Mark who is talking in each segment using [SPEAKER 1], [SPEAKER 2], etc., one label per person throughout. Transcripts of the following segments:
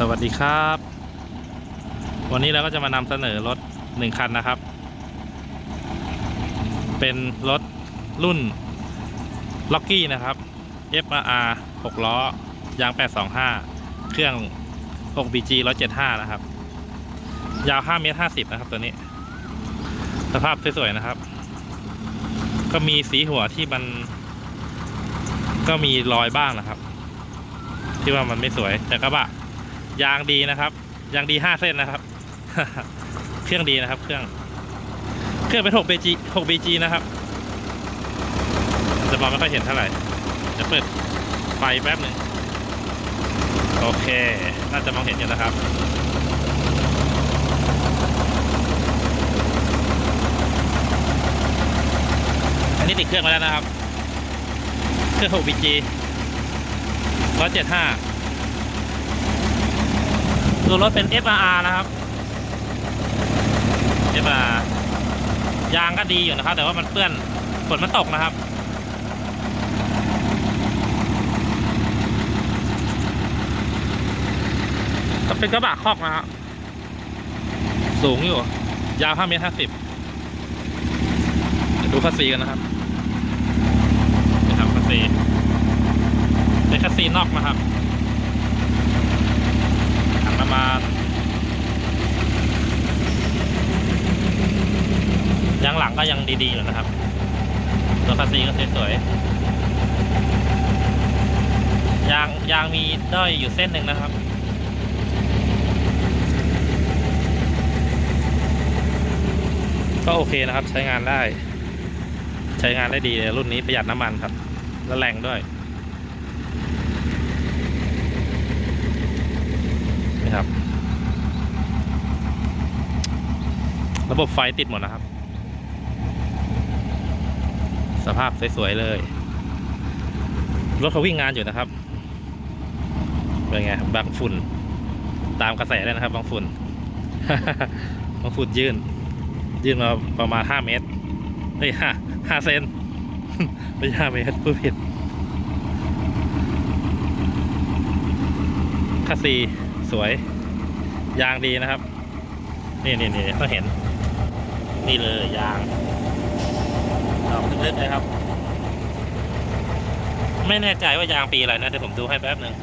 [SPEAKER 1] สวัสดีครับ วันนี้เราก็จะมานำเสนอรถหนึ่งคันนะครับ เป็นรถรุ่นล็อกกี้นะครับ FRR 6 ล้อ ยาง 825 เครื่อง 6BG 175 นะครับ ยาว 5 เมตร 50 นะครับ ตัวนี้ สภาพสวยๆนะครับ ก็มีสีหัวที่มัน ก็มีรอยบ้างนะครับ ที่ว่ามันไม่สวยแต่กระบะ ยางดีนะครับ ยางดีห้าเส้นนะครับ เครื่องดีนะครับ เครื่อง เครื่องเป็น6 BG 6 BG นะครับ จะมองไม่ค่อยเห็นเท่าไหร่จะเปิดไฟแป๊บหนึ่งโอเค น่าจะมองเห็นอยู่นะครับ อันนี้ติดเครื่องมาแล้วนะครับ เครื่อง6 BG 175 ตัวรถเป็น FRR นะครับ FRR ยางก็ดีอยู่นะครับ แต่ว่ามันเปื้อนฝนมันตกนะครับก็เป็นกระบะคอกนะครับสูงอยู่ ยาว5เมตร50ดูคัสซีกันนะครับนี่ครับคัสซีเป็นคัสซีนอกนะครับ มันยางหลังก็ยังดีๆอยู่นะครับ ตัวคาซีก็สวยๆ ยางยางมีด้อยอยู่เส้นหนึ่งนะครับ ก็โอเคนะครับใช้งานได้ ใช้งานได้ดีเลยรุ่นนี้ประหยัดน้ำมันครับ และแรงด้วย นี่ครับ ระบบไฟติดหมดนะครับ สภาพสวยๆเลย รถเขาวิ่งงานอยู่นะครับ เป็นไงครับบางฝุ่น ตามกระแสเลยนะครับ บางฝุ่น บางฝุ่นยื่น ยื่นมาประมาณห้าเมตรเฮ้ยห้าห้าเซนไม่ใช่ห้าเมตรพูดผิดคาซีสวย ยางดีนะครับ นี่นี่นี่ต้องเห็น นี่เลยยางดอกลึกๆเลยครับ ไม่แน่ใจว่ายางปีอะไรนะเดี๋ยวผมดูให้แป๊บหนึ่ง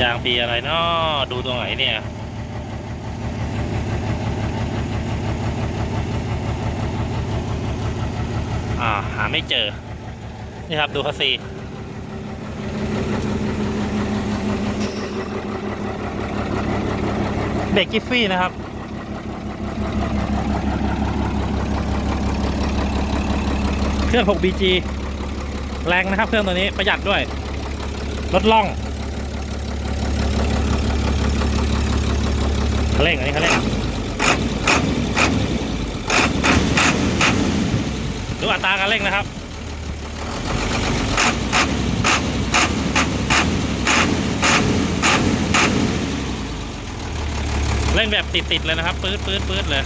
[SPEAKER 1] ยางปีอะไรเนาะดูตรงไหนเนี่ยอ่าหาไม่เจอ นี่ครับ ดูคัสซีเบรกกิฟฟี่นะครับ เครื่อง 6BG แรงนะครับ เครื่องตัวนี้ประหยัดด้วยลดล่องเขาเร่งอันนี้เขาเร่งดูอัตราการเร่งนะครับ เร่งแบบติดๆเลยนะครับปื๊ดปื๊ดปื๊ดเลย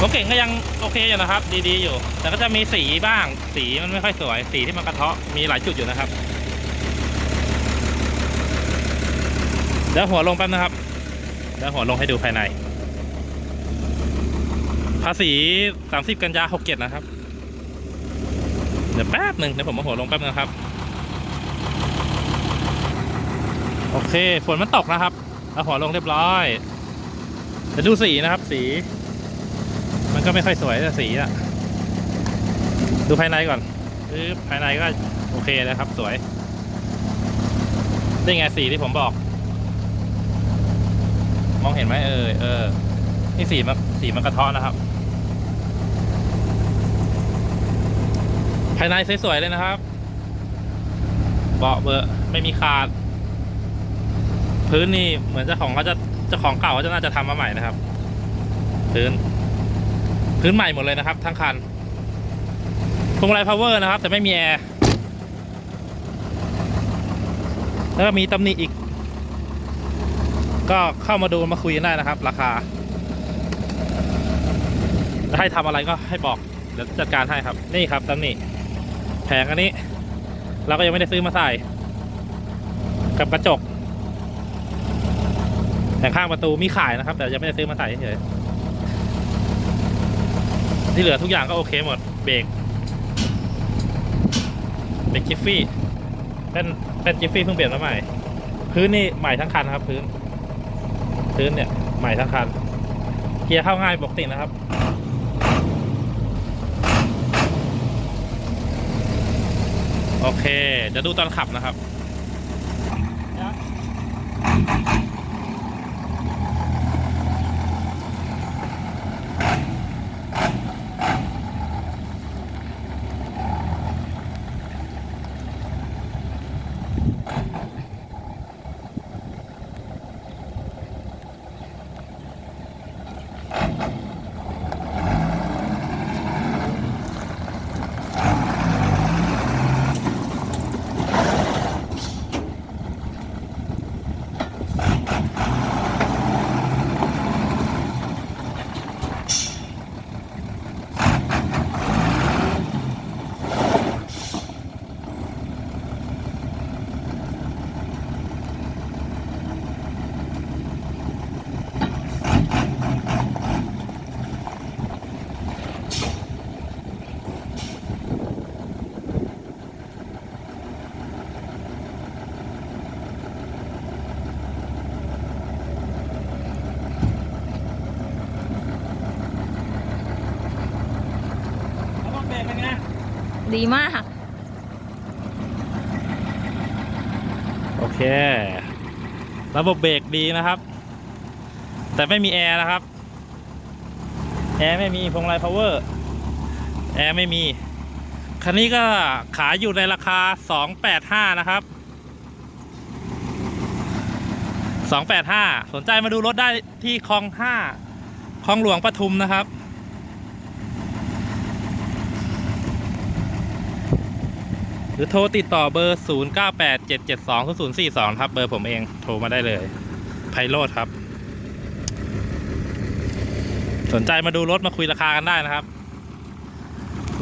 [SPEAKER 1] รถเก่งก็ยังโอเคอยู่นะครับ ดีๆอยู่ แต่ก็จะมีสีบ้าง สีมันไม่ค่อยสวย สีที่มันกระเทาะมีหลายจุดอยู่นะครับ เดี๋ยวหัวลงแป๊บนะครับเดี๋ยวหัวลงให้ดูภายใน ภาษี30กันยา67นะครับ เดี๋ยวแป๊บหนึ่งเดี๋ยวผมมาหัวลงแป๊บนึงนะครับ โอเคฝนมันตกนะครับ เอาหัวลงเรียบร้อยเดี๋ยวดูสีนะครับ สี มันก็ไม่ค่อยสวยแต่สีอะดูภายในก่อนคือภายในก็โอเคนะครับ สวยนี่ไงสีที่ผมบอก มองเห็นไหมเออเออนี่สีมันสีมันกระทาะนะครับ ภายในสวยๆเลยนะครับ เบาะเบอร์ไม่มีขาด พื้นนี่เหมือนเจ้าของเขาจะเจ้าของเก่าเขาจะน่าจะทำมาใหม่นะครับ พื้น พื้นใหม่หมดเลยนะครับ ทั้งคันพวงมาลัยพาวเวอร์นะครับ แต่ไม่มีแอร์แล้วก็มีตำหนิอีก ก็เข้ามาดูมาคุยกันได้นะครับ ราคาให้ทำอะไรก็ให้บอกเดี๋ยวจัดการให้ครับ นี่ครับตำหนิแผงอันนี้ เราก็ยังไม่ได้ซื้อมาใส่ กับกระจก แผงข้างประตูมีขายนะครับ แต่ยังไม่ได้ซื้อมาใส่เฉยที่เหลือทุกอย่างก็โอเคหมด เบรกเบรกจิฟฟี่เป็นเป็นจิฟฟี่เพิ่งเปลี่ยนมาใหม่ พื้นนี่ใหม่ทั้งคันครับ พื้น พื้นเนี่ยใหม่ทั้งคัน เกียร์เข้าง่ายปกตินะครับโอเค จะดูตอนขับนะครับ
[SPEAKER 2] ดีมาก
[SPEAKER 1] โอเค ระบบเบรกดีนะครับ แต่ไม่มีแอร์นะครับ แอร์ไม่มีพวงมาลัยพาวเวอร์ แอร์ไม่มี คันนี้ก็ขายอยู่ในราคา 285 นะครับ 285 สนใจมาดูรถได้ที่คลอง 5คลองหลวงปทุมนะครับ หรือโทรติดต่อเบอร์ 0 9 8 7 7 2 0 0 4 2 ครับ เบอร์ผมเองโทรมาได้เลย ไพโรดครับ สนใจมาดูรถมาคุยราคากันได้นะครับ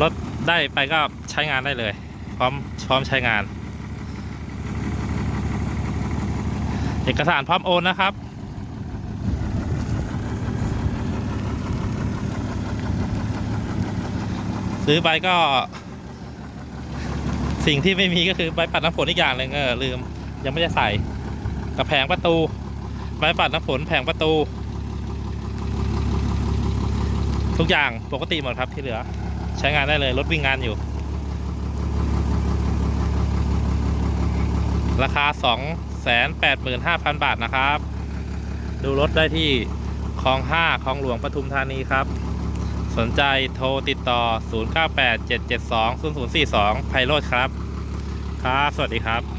[SPEAKER 1] รถได้ไปก็ใช้งานได้เลย พร้อมพร้อมใช้งาน เอกสารพร้อมโอนนะครับซื้อไปก็ สิ่งที่ไม่มีก็คือใบปัดน้ำฝนอีกอย่างหนึ่งเออลืม ยังไม่ได้ใส่กับแผงประตูใบปัดน้ำฝนแผงประตู ทุกอย่างปกติหมดครับที่เหลือ ใช้งานได้เลยรถวิ่งงานอยู่ ราคา 285,000 บาทนะครับ ดูรถได้ที่คลอง 5คลองหลวงปทุมธานีครับ สนใจโทรติดต่อ 098 772 0042 ไพโรดครับ ครับ สวัสดีครับ